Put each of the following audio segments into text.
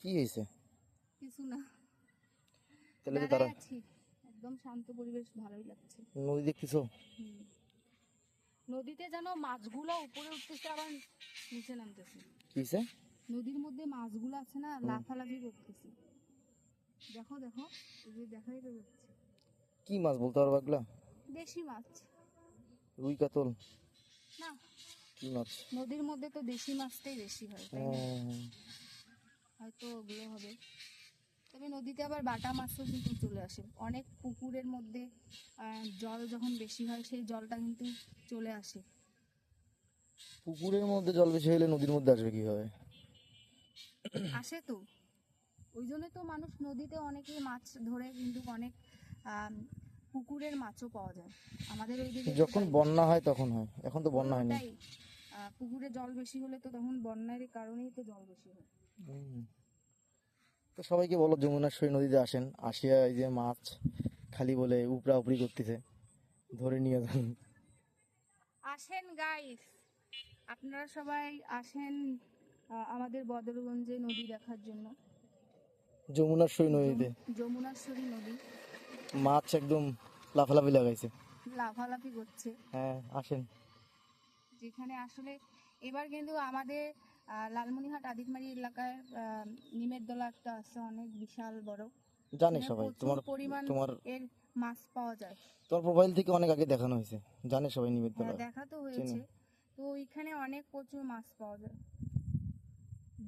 কি হয়েছে? কিছু না। তাহলে তো তারা আছি। একদম শান্ত পরিবেশ ভালোই লাগছে। নদী দেখতেছো? নদীতে যেন মাছগুলো উপরে উঠতেছে আবার নিচে নামতেছে। কি হয়েছে? নদীর মধ্যে মাছগুলো আছে না লাফালাফি করতেছে। দেখো দেখো এই যে দেখাই তো যাচ্ছে। কি মাছ বলতে পারব এগুলা? দেশি মাছ। রুই কাতল। না। কি মাছ? নদীর মধ্যে তো দেশি মাছটাই বেশি হয় তাই না? হয়তো ওগুলো হবে। তবে নদীতে আবার বাটা মাছও কিন্তু চলে আসে। অনেক পুকুরের মধ্যে জল যখন বেশি হয় সেই জলটা কিন্তু চলে আসে। পুকুরের মধ্যে জল বেশি হলে নদীর মধ্যে আসবে কীভাবে? আসে তো। ওই জন্য তো মানুষ নদীতে অনেকে মাছ ধরে কিন্তু অনেক পুকুরের মাছও পাওয়া যায়। আমাদের ওইদিকে যখন বন্যা হয় তখন হয়। এখন তো বন্যা হয়নি। পুকুরে জল বেশি হলে তো তখন বন্যার কারণেই তো জল বেশি হয়। তো সবাইকে বলো যমুনাশ্বরী নদীতে আসেন। আসিয়া এই যে মাছ খালি বলে উপরা উপরি করতেছে। ধরে নিয়ে যান। আসেন গাইস আপনারা সবাই আসেন আমাদের বদরগঞ্জে নদী দেখার জন্য। যমুনাশ্বরী নদীতে। যমু- যমুনাশ্বরী নদী। মাছ একদম লাফালাফি লাগাইছে। লাফালাফি করছে। হ্যাঁ আসেন। যেখানে আসলে এবার কিন্তু আমাদের লালমনিরহাট আদিতমারি এলাকায় নিমের দলা একটা আছে অনেক বিশাল বড়। জানে সবাই তোমার পরিমাণ তোমার এর মাছ পাওয়া যায়। তোমার প্রোফাইল থেকে অনেক আগে দেখানো হয়েছে। জানে সবাই নিবেদ হ্যাঁ দেখা তো হয়েছে। তো ওইখানে অনেক প্রচুর মাছ পাওয়া যায়।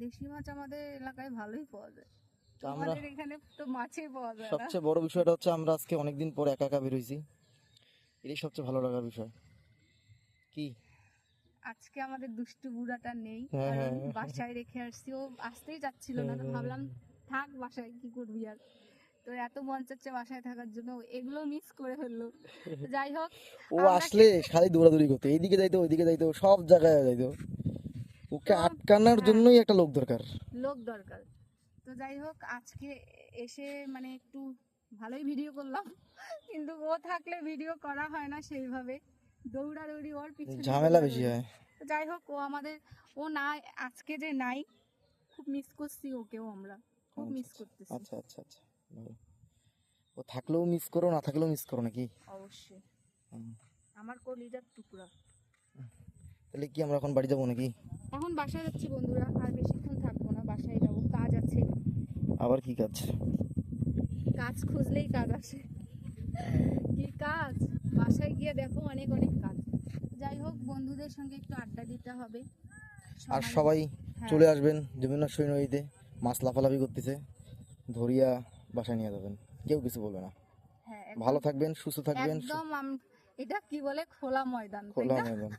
দেশি মাছ আমাদের এলাকায় ভালোই পাওয়া যায়। তো আমরা এখানে তো মাছই পাওয়া যায় সবচেয়ে বড় বিষয়টা হচ্ছে আমরা আজকে অনেকদিন পর একা একা বেরোইছি এটাই সবচেয়ে ভালো লাগার বিষয়। কি? আজকে আমাদের দুষ্টু বুড়াটা নেই হ্যাঁ, কারণ হ্যাঁ, হ্যাঁ। বাসায় রেখে আসছি। ও আসতেই যাচ্ছিল না তো ভাবলাম থাক বাসায় কি করবি আর। তো এত মন চাচ্ছে বাসায় থাকার জন্য এগুলো মিস করে ফেলল। যাই হোক ও আসলে খালি দৌড়াদৌড়ি করতো এইদিকে যাইতো ওইদিকে যাইতো সব জায়গায় যাইতো। ওকে আটকানোর। জন্যই একটা লোক দরকার। লোক দরকার। তো যাই হোক আজকে এসে মানে একটু ভালোই ভিডিও করলাম। কিন্তু ও থাকলে ভিডিও করা হয় না সেইভাবে। দৌড়াদৌড়ি ওর পিছনে ঝামেলা বেশি হয়। যাই হোক ও আমাদের ও না আজকে যে নাই খুব মিস করছি ওকেও আমরা। খুব আচ্ছা, মিস আচ্ছা। করতেছি। আচ্ছা আচ্ছা আচ্ছা ভালো। ও থাকলেও মিস করো না থাকলেও মিস করো নাকি? অবশ্যই। আমার কলিজার টুকরা। তাহলে কি আমরা এখন বাড়ি যাব নাকি? এখন বাসায় যাচ্ছি বন্ধুরা আর বেশিক্ষণ থাকব না বাসায় যাব কাজ আছে। আবার কি কাজ? কাজ খুঁজলেই কাজ আসে। কি কাজ? বাসায় গিয়ে দেখো অনেক অনেক কাজ। যাই হোক বন্ধুদের সঙ্গে একটু আড্ডা দিতে হবে। আর সবাই হ্যাঁ, চলে আসবেন বিভিন্ন নদীতে। মাছ লাফালাফি করতেছে। ধরিয়া বাসায় নিয়ে যাবেন। কেউ কিছু বলবে না। হ্যাঁ, ভালো থাকবেন সুস্থ থাকবেন। একদম এটা কি বলে? খোলা ময়দান খোলা ময়দান।